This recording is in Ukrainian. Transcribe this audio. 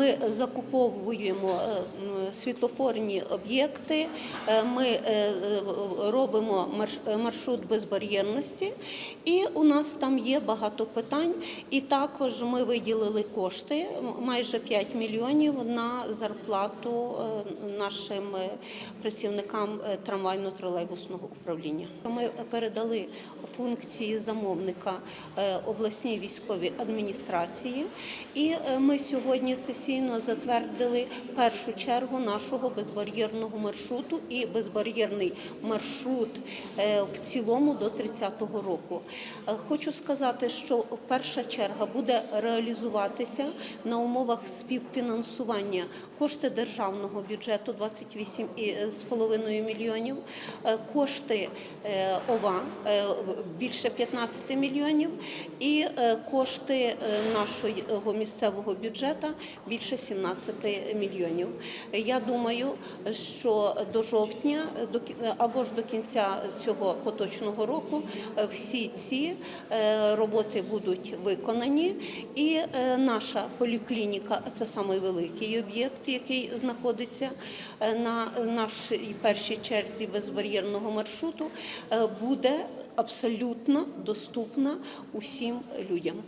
Ми закуповуємо е, світлофорні об'єкти. е, Ми е, робимо маршрут безбар'єрності, і у нас там є багато питань. І також ми виділили кошти майже 5 мільйонів на зарплату нашим працівникам трамвайно-тролейбусного управління. Ми передали функції замовника обласній військовій адміністрації, і ми сьогодні сесійно затвердили першу чергу нашого безбар'єрного маршруту і безбар'єрний маршрут е, в цілому до 30-го року. Е, Хочу сказати, що перша черга буде реалізуватися на умовах співфінансування кошти державного бюджету 28,5 мільйонів, е, кошти е, ОВА більше 15 мільйонів і кошти нашого місцевого бюджету більше 17 мільйонів. Я думаю, що до жовтня або ж до кінця цього поточного року е, всі ці е, роботи будуть виконані, і е, наша поліклініка це самий великий об'єкт, який знаходиться на нашій першій черзі безбар'єрного маршруту, буде абсолютно доступна усім людям.